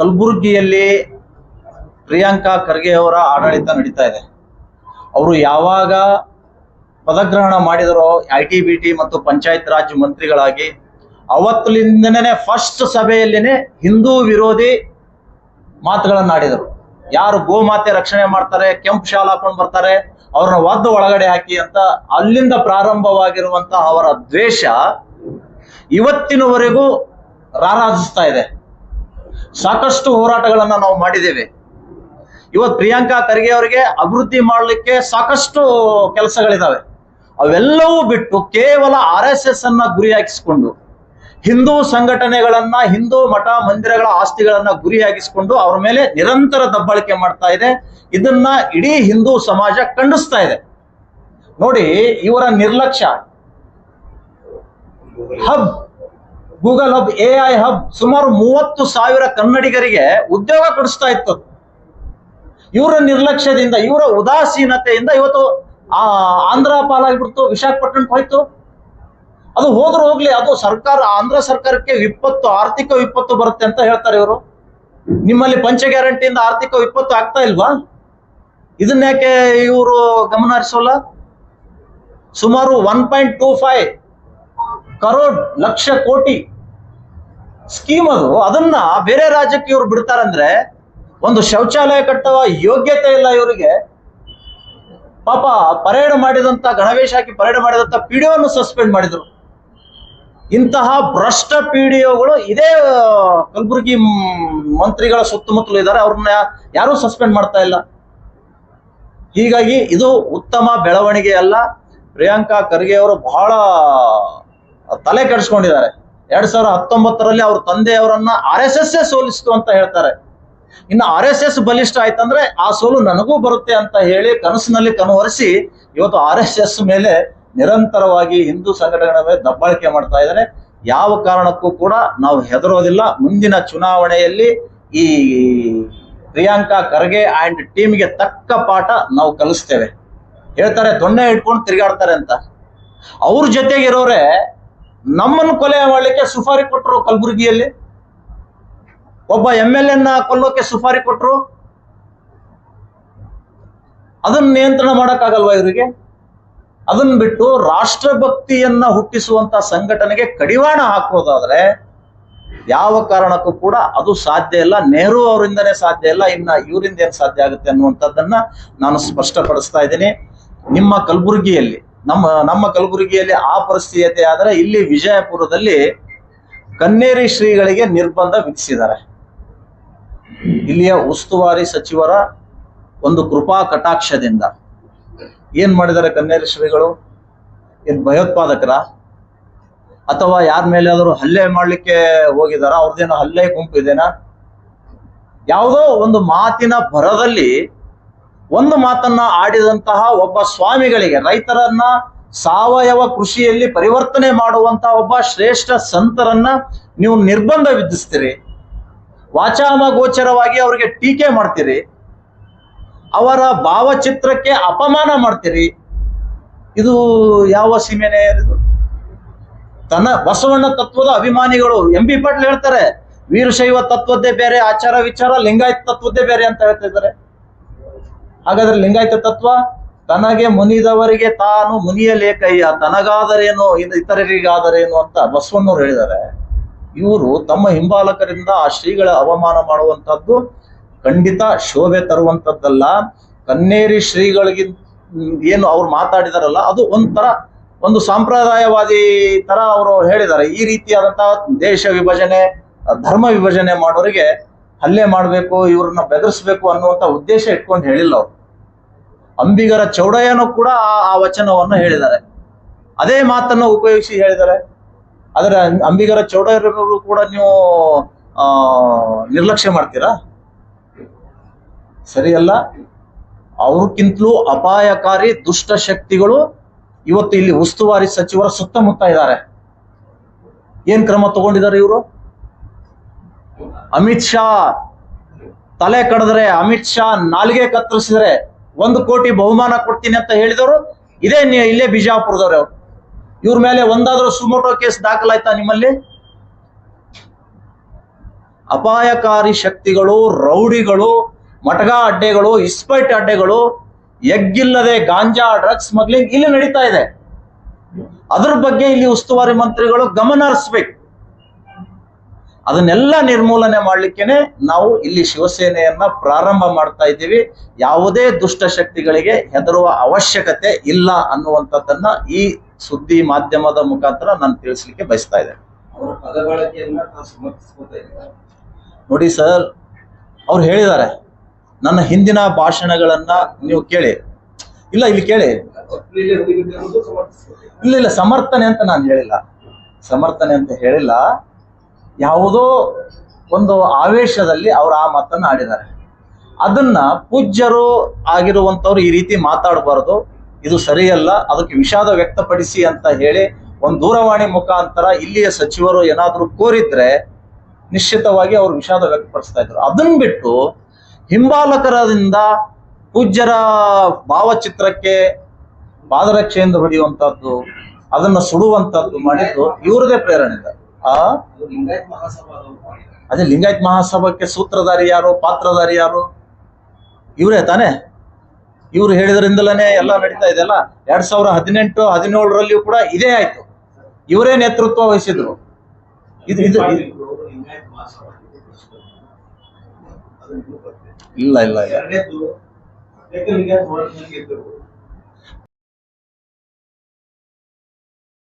ಕಲಬುರಗಿಯಲ್ಲಿ ಪ್ರಿಯಾಂಕಾ ಖರ್ಗೆ ಅವರ ಆಡಳಿತ ನಡೀತಾ ಇದೆ. ಅವರು ಯಾವಾಗ ಪದಗ್ರಹಣ ಮಾಡಿದರೋ, ಐ ಟಿ ಬಿ ಟಿ ಮತ್ತು ಪಂಚಾಯತ್ ರಾಜ್ ಮಂತ್ರಿಗಳಾಗಿ ಅವತ್ತಿನಿಂದನೇ ಫಸ್ಟ್ ಸಭೆಯಲ್ಲಿನೇ ಹಿಂದೂ ವಿರೋಧಿ ಮಾತುಗಳನ್ನಾಡಿದರು. ಯಾರು ಗೋಮಾತೆ ರಕ್ಷಣೆ ಮಾಡ್ತಾರೆ, ಕೆಂಪು ಶಾಲ್ ಹಾಕೊಂಡು ಬರ್ತಾರೆ, ಅವ್ರನ್ನ ಒದ್ದು ಒಳಗಡೆ ಹಾಕಿ ಅಂತ ಅಲ್ಲಿಂದ ಪ್ರಾರಂಭವಾಗಿರುವಂತಹ ಅವರ ದ್ವೇಷ ಇವತ್ತಿನವರೆಗೂ ರಾರಾಜಿಸ್ತಾ ಇದೆ. ಸಾಕಷ್ಟು ಹೋರಾಟಗಳನ್ನ ನಾವು ಮಾಡಿದ್ದೇವೆ. ಇವತ್ತು ಪ್ರಿಯಾಂಕಾ ಖರ್ಗೆ ಅವರಿಗೆ ಅಭಿವೃದ್ಧಿ ಮಾಡಲಿಕ್ಕೆ ಸಾಕಷ್ಟು ಕೆಲಸಗಳಿದಾವೆ. ಅವೆಲ್ಲವೂ ಬಿಟ್ಟು ಕೇವಲ ಆರ್ ಎಸ್ ಎಸ್ ಅನ್ನ ಗುರಿಯಾಗಿಸಿಕೊಂಡು ಹಿಂದೂ ಸಂಘಟನೆಗಳನ್ನ, ಹಿಂದೂ ಮಠ ಮಂದಿರಗಳ ಆಸ್ತಿಗಳನ್ನ ಗುರಿಯಾಗಿಸಿಕೊಂಡು ಅವ್ರ ಮೇಲೆ ನಿರಂತರ ದಬ್ಬಾಳಿಕೆ ಮಾಡ್ತಾ ಇದೆ. ಇದನ್ನ ಇಡೀ ಹಿಂದೂ ಸಮಾಜ ಖಂಡಿಸ್ತಾ ಇದೆ. ನೋಡಿ, ಇವರ ನಿರ್ಲಕ್ಷ್ಯ. Hub. Google hub, A I hub ಸುಮಾರು ಮೂವತ್ತು ಸಾವಿರ ಕನ್ನಡಿಗರಿಗೆ ಉದ್ಯೋಗ ಕೊಡಿಸ್ತಾ ಇತ್ತು. ಇವರ ನಿರ್ಲಕ್ಷ್ಯದಿಂದ, ಇವರ ಉದಾಸೀನತೆಯಿಂದ ಇವತ್ತು ಆ ಆಂಧ್ರ ಪಾಲಾಗ್ಬಿಡ್ತು, ವಿಶಾಖಪಟ್ಟಣಕ್ಕೆ ಹೋಯ್ತು. ಅದು ಹೋದ್ರು ಹೋಗ್ಲಿ, ಅದು ಸರ್ಕಾರ, ಆಂಧ್ರ ಸರ್ಕಾರಕ್ಕೆ ವಿಪತ್ತು, ಆರ್ಥಿಕ ವಿಪತ್ತು ಬರುತ್ತೆ ಅಂತ ಹೇಳ್ತಾರೆ ಇವರು. ನಿಮ್ಮಲ್ಲಿ ಪಂಚ ಗ್ಯಾರಂಟಿಯಿಂದ ಆರ್ಥಿಕ ವಿಪತ್ತು ಆಗ್ತಾ ಇಲ್ವಾ? ಇದನ್ನ ಯಾಕೆ ಇವರು ಗಮನ ಹರಿಸೋಲ್ಲ ಸುಮಾರು one point two five crore, lakh ಕೋಟಿ ಸ್ಕೀಮ್ ಅದು. ಅದನ್ನ ಬೇರೆ ರಾಜ್ಯಕ್ಕೆ ಇವ್ರು ಬಿಡ್ತಾರಂದ್ರೆ ಒಂದು ಶೌಚಾಲಯ ಕಟ್ಟುವ ಯೋಗ್ಯತೆ ಇಲ್ಲ ಇವರಿಗೆ. ಪಾಪ ಪರೇಡ್ ಮಾಡಿದಂತ, ಗಣವೇಶ ಹಾಕಿ ಪರೇಡ್ ಮಾಡಿದಂತ ಪಿಡಿಒನ್ನು ಸಸ್ಪೆಂಡ್ ಮಾಡಿದ್ರು. ಇಂತಹ ಭ್ರಷ್ಟ ಪಿಡಿಒಗಳು ಇದೇ ಕಲಬುರಗಿ ಮಂತ್ರಿಗಳ ಸುತ್ತಮುತ್ತಲು ಇದ್ದಾರೆ. ಅವ್ರನ್ನ ಯಾರೂ ಸಸ್ಪೆಂಡ್ ಮಾಡ್ತಾ ಇಲ್ಲ. ಹೀಗಾಗಿ ಇದು ಉತ್ತಮ ಬೆಳವಣಿಗೆ ಅಲ್ಲ. ಪ್ರಿಯಾಂಕಾ ಖರ್ಗೆ ಅವರು ಬಹಳ ತಲೆ ಕೆಡಿಸ್ಕೊಂಡಿದ್ದಾರೆ. ಎರಡ್ ಸಾವಿರ ಹತ್ತೊಂಬತ್ತರಲ್ಲಿ ಅವ್ರ ತಂದೆಯವರನ್ನ ಆರ್ ಎಸ್ ಎಸ್ ಸೋಲಿಸ್ತು ಅಂತ ಹೇಳ್ತಾರೆ. ಇನ್ನು ಆರ್ ಎಸ್ ಎಸ್ ಬಲಿಷ್ಠ ಆಯ್ತಂದ್ರೆ ಆ ಸೋಲು ನನಗೂ ಬರುತ್ತೆ ಅಂತ ಹೇಳಿ ಕನಸಿನಲ್ಲಿ ಕನವರಿಸಿ ಇವತ್ತು ಆರ್ ಎಸ್ ಎಸ್ ಮೇಲೆ ನಿರಂತರವಾಗಿ ಹಿಂದೂ ಸಂಘಟನೆಗಳ ಮೇಲೆ ದಬ್ಬಾಳಿಕೆ ಮಾಡ್ತಾ ಇದ್ದಾರೆ. ಯಾವ ಕಾರಣಕ್ಕೂ ಕೂಡ ನಾವು ಹೆದರೋದಿಲ್ಲ. ಮುಂದಿನ ಚುನಾವಣೆಯಲ್ಲಿ ಈ ಪ್ರಿಯಾಂಕಾ ಖರ್ಗೆ ಅಂಡ್ ಟೀಮ್ಗೆ ತಕ್ಕ ಪಾಠ ನಾವು ಕಲಿಸ್ತೇವೆ. ಹೇಳ್ತಾರೆ ದೊಣ್ಣೆ ಇಟ್ಕೊಂಡು ತಿರುಗಾಡ್ತಾರೆ ಅಂತ. ಅವ್ರ ಜೊತೆಗಿರೋರೆ ನಮ್ಮನ್ನು ಕೊಲೆ ಮಾಡಲಿಕ್ಕೆ ಸುಫಾರಿ ಕೊಟ್ಟರು ಕಲಬುರಗಿಯಲ್ಲಿ? ಒಬ್ಬ ಎಂ ಎಲ್ ಎನ್ನ ಕೊಲ್ಲೋಕೆ ಸುಫಾರಿ ಕೊಟ್ಟರು ಅದನ್ನ ನಿಯಂತ್ರಣ ಮಾಡೋಕ್ಕಾಗಲ್ವಾ ಇವರಿಗೆ? ಅದನ್ನ ಬಿಟ್ಟು ರಾಷ್ಟ್ರಭಕ್ತಿಯನ್ನ ಹುಟ್ಟಿಸುವಂತ ಸಂಘಟನೆಗೆ ಕಡಿವಾಣ ಹಾಕೋದಾದ್ರೆ ಯಾವ ಕಾರಣಕ್ಕೂ ಕೂಡ ಅದು ಸಾಧ್ಯ ಇಲ್ಲ. ನೆಹರು ಅವರಿಂದನೇ ಸಾಧ್ಯ ಇಲ್ಲ. ಇನ್ನ ಇವರಿಂದ ಏನ್ ಸಾಧ್ಯ ಆಗುತ್ತೆ ಅನ್ನುವಂಥದ್ದನ್ನ ನಾನು ಸ್ಪಷ್ಟಪಡಿಸ್ತಾ ಇದ್ದೀನಿ. ನಿಮ್ಮ ಕಲಬುರಗಿಯಲ್ಲಿ ನಮ್ಮ ನಮ್ಮ ಕಲಬುರಗಿಯಲ್ಲಿ ಆ ಪರಿಸ್ಥಿತಿ ಆದ್ರೆ ಇಲ್ಲಿ ವಿಜಯಪುರದಲ್ಲಿ ಕನ್ನೇರಿ ಶ್ರೀಗಳಿಗೆ ನಿರ್ಬಂಧ ವಿಧಿಸಿದ್ದಾರೆ. ಇಲ್ಲಿಯ ಉಸ್ತುವಾರಿ ಸಚಿವರ ಒಂದು ಕೃಪಾ ಕಟಾಕ್ಷದಿಂದ. ಏನ್ ಮಾಡಿದ್ದಾರೆ ಕನ್ನೇರಿ ಶ್ರೀಗಳು? ಏನ್ ಭಯೋತ್ಪಾದಕರ? ಅಥವಾ ಯಾರ ಆದರೂ ಹಲ್ಲೆ ಮಾಡ್ಲಿಕ್ಕೆ ಹೋಗಿದಾರ ಅವ್ರದ್ದೇನೋ ಹಲ್ಲೆ ಗುಂಪು ಇದೇನಾ? ಯಾವುದೋ ಒಂದು ಮಾತಿನ ಭರದಲ್ಲಿ ಒಂದು ಮಾತನ್ನ ಆಡಿದಂತಹ ಒಬ್ಬ ಸ್ವಾಮಿಗಳಿಗೆ, ರೈತರನ್ನ ಸಾವಯವ ಕೃಷಿಯಲ್ಲಿ ಪರಿವರ್ತನೆ ಮಾಡುವಂತಹ ಒಬ್ಬ ಶ್ರೇಷ್ಠ ಸಂತರನ್ನ ನೀವು ನಿರ್ಬಂಧ ವಿಧಿಸ್ತೀರಿ. ವಾಚಾಮ ಗೋಚರವಾಗಿ ಅವರಿಗೆ ಟೀಕೆ ಮಾಡ್ತೀರಿ. ಅವರ ಭಾವಚಿತ್ರಕ್ಕೆ ಅಪಮಾನ ಮಾಡ್ತೀರಿ. ಇದು ಯಾವ ಸೀಮೆನೇ ಇದು? ತನ್ನ ಬಸವಣ್ಣ ತತ್ವದ ಅಭಿಮಾನಿಗಳು, ಎಂ ಬಿ ಪಾಟೀಲ್ ಹೇಳ್ತಾರೆ, ವೀರಶೈವ ತತ್ವದ್ದೇ ಬೇರೆ, ಆಚಾರ ವಿಚಾರ, ಲಿಂಗಾಯತ ತತ್ವದ್ದೇ ಬೇರೆ ಅಂತ ಹೇಳ್ತಾ ಇದ್ದಾರೆ. ಹಾಗಾದ್ರೆ ಲಿಂಗಾಯತ ತತ್ವ, ತನಗೆ ಮುನಿದವರಿಗೆ ತಾನು ಮುನಿಯಲೇಕಯ್ಯ ತನಗಾದರೇನು, ಇದು ಇತರರಿಗಾದರೇನು ಅಂತ ಬಸವಣ್ಣವ್ರು ಹೇಳಿದ್ದಾರೆ. ಇವರು ತಮ್ಮ ಹಿಂಬಾಲಕರಿಂದ ಆ ಶ್ರೀಗಳ ಅವಮಾನ ಮಾಡುವಂತದ್ದು ಖಂಡಿತ ಶೋಭೆ ತರುವಂತದ್ದಲ್ಲ ಕನ್ನೇರಿ ಶ್ರೀಗಳಿಗೆ ಏನು ಅವ್ರು ಮಾತಾಡಿದಾರಲ್ಲ, ಅದು ಒಂಥರ ಒಂದು ಸಾಂಪ್ರದಾಯವಾದಿ ತರ ಅವರು ಹೇಳಿದ್ದಾರೆ. ಈ ರೀತಿಯಾದಂತಹ ದೇಶ ವಿಭಜನೆ, ಧರ್ಮ ವಿಭಜನೆ ಮಾಡೋರಿಗೆ ಹಲ್ಲೆ ಮಾಡಬೇಕು, ಇವ್ರನ್ನ ಬೆದರಿಸ್ಬೇಕು ಅನ್ನುವಂತ ಉದ್ದೇಶ ಇಟ್ಕೊಂಡು ಹೇಳಿಲ್ಲ ಅವರು. ಅಂಬಿಗರ ಚೌಡಯ್ಯನೂ ಕೂಡ ಆ- ವಚನವನ್ನು ಹೇಳಿದ್ದಾರೆ. ಅದೇ ಮಾತನ್ನು ಉಪಯೋಗಿಸಿ ಹೇಳಿದ್ದಾರೆ. ಆದರೆ ಅಂಬಿಗರ ಚೌಡಯ್ಯರವರು ಕೂಡ ನೀವು ನಿರ್ಲಕ್ಷ್ಯ ಮಾಡ್ತೀರಾ? ಸರಿಯಲ್ಲ. ಅವ್ರಕ್ಕಿಂತಲೂ ಅಪಾಯಕಾರಿ ದುಷ್ಟ ಶಕ್ತಿಗಳು ಇವತ್ತು ಇಲ್ಲಿ ಉಸ್ತುವಾರಿ ಸಚಿವರ ಸುತ್ತಮುತ್ತ ಇದ್ದಾರೆ. ಏನ್ ಕ್ರಮ ತಗೊಂಡಿದ್ದಾರೆ ಇವರು? ಅಮಿತ್ ಶಾ ತಲೆ ಕಡಿದ್ರೆ ಅಮಿತ್ ಶಾ ನಾಲ್ಗೆ ಕತ್ತರಿಸಿದ್ರೆ ಒಂದು ಕೋಟಿ ಬಹುಮಾನ ಕೊಡ್ತೀನಿ ಅಂತ ಹೇಳಿದವರು, ಇದೇ ಇಲ್ಲೇ ಬಿಜಾಪುರದವ್ರೆ ಅವ್ರು. ಇವ್ರ ಮೇಲೆ ಒಂದಾದ್ರೂ ಸುಮೋಟೋ ಕೇಸ್ ದಾಖಲಾಯ್ತಾ ನಿಮ್ಮಲ್ಲಿ? ಅಪಾಯಕಾರಿ ಶಕ್ತಿಗಳು, ರೌಡಿಗಳು ಮಟಗಾ ಅಡ್ಡೆಗಳು, ಇಸ್ಪೈಟ್ ಅಡ್ಡೆಗಳು, ಎಗ್ಗಿಲ್ಲದೆ ಗಾಂಜಾ ಡ್ರಗ್ಸ್ ಸ್ಮಗ್ಲಿಂಗ್ ಇಲ್ಲಿ ನಡೀತಾ ಇದೆ. ಅದ್ರ ಬಗ್ಗೆ ಇಲ್ಲಿ ಉಸ್ತುವಾರಿ ಮಂತ್ರಿಗಳು ಗಮನ ಹರಿಸ್ಬೇಕು. ಅದನ್ನೆಲ್ಲ ನಿರ್ಮೂಲನೆ ಮಾಡ್ಲಿಕ್ಕೇನೆ ನಾವು ಇಲ್ಲಿ ಶಿವಸೇನೆಯನ್ನ ಪ್ರಾರಂಭ ಮಾಡ್ತಾ ಇದ್ದೀವಿ. ಯಾವುದೇ ದುಷ್ಟ ಶಕ್ತಿಗಳಿಗೆ ಹೆದರುವ ಅವಶ್ಯಕತೆ ಇಲ್ಲ ಅನ್ನುವಂಥದ್ದನ್ನ ಈ ಸುದ್ದಿ ಮಾಧ್ಯಮದ ಮುಖಾಂತರ ನಾನು ತಿಳಿಸ್ಲಿಕ್ಕೆ ಬಯಸ್ತಾ ಇದ್ದೇನೆ. ನೋಡಿ ಸರ್ ಅವ್ರು ಹೇಳಿದ್ದಾರೆ ನನ್ನ ಹಿಂದಿನ ಭಾಷಣಗಳನ್ನ ನೀವು ಕೇಳಿ. ಇಲ್ಲ ಇಲ್ಲಿ ಕೇಳಿ. ಇಲ್ಲ ಇಲ್ಲ ಸಮರ್ಥನೆ ಅಂತ ನಾನು ಹೇಳಿಲ್ಲ. ಸಮರ್ಥನೆ ಅಂತ ಹೇಳಿಲ್ಲ. ಯಾವುದೋ ಒಂದು ಆವೇಶದಲ್ಲಿ ಅವರು ಆ ಮಾತನ್ನ ಆಡಿದ್ದಾರೆ. ಅದನ್ನ ಪೂಜ್ಯರು ಆಗಿರುವಂಥವ್ರು ಈ ರೀತಿ ಮಾತಾಡಬಾರ್ದು. ಇದು ಸರಿಯಲ್ಲ, ಅದಕ್ಕೆ ವಿಷಾದ ವ್ಯಕ್ತಪಡಿಸಿ ಅಂತ ಹೇಳಿ ಒಂದು ದೂರವಾಣಿ ಮುಖಾಂತರ ಇಲ್ಲಿಯ ಸಚಿವರು ಏನಾದರೂ ಕೋರಿದ್ರೆ ನಿಶ್ಚಿತವಾಗಿ ಅವರು ವಿಷಾದ ವ್ಯಕ್ತಪಡಿಸ್ತಾ ಇದ್ರು. ಅದನ್ನ ಬಿಟ್ಟು ಹಿಂಬಾಲಕರದಿಂದ ಪೂಜ್ಯರ ಭಾವಚಿತ್ರಕ್ಕೆ ಪಾದರಕ್ಷೆಯಿಂದ ಹೊಡೆಯುವಂತದ್ದು ಅದನ್ನ ಸುಡುವಂತದ್ದು ಮಾಡಿದ್ದು ಇವ್ರದೇ ಪ್ರೇರಣೆಯಿಂದ ಆ? ಅದು ಲಿಂಗಾಯತ್ ಮಹಾಸಭಾಕ್ಕೆ ಸೂತ್ರಧಾರಿ ಯಾರು ಪಾತ್ರಧಾರಿ ಯಾರು? ಇವರೇ ತಾನೇ? ಇವ್ರು ಹೇಳಿದ್ರಿಂದಲೇ ಎಲ್ಲ ನಡೀತಾ ಇದೆಯಲ್ಲ ಎರಡ್ ಸಾವಿರ ಹದಿನೆಂಟು ಹದಿನೇಳರಲ್ಲಿಯೂ ಕೂಡ ಇದೇ ಆಯ್ತು. ಇವರೇ ನೇತೃತ್ವ ವಹಿಸಿದ್ರು. ಇದು ಇದು. ಇಲ್ಲ ಇಲ್ಲ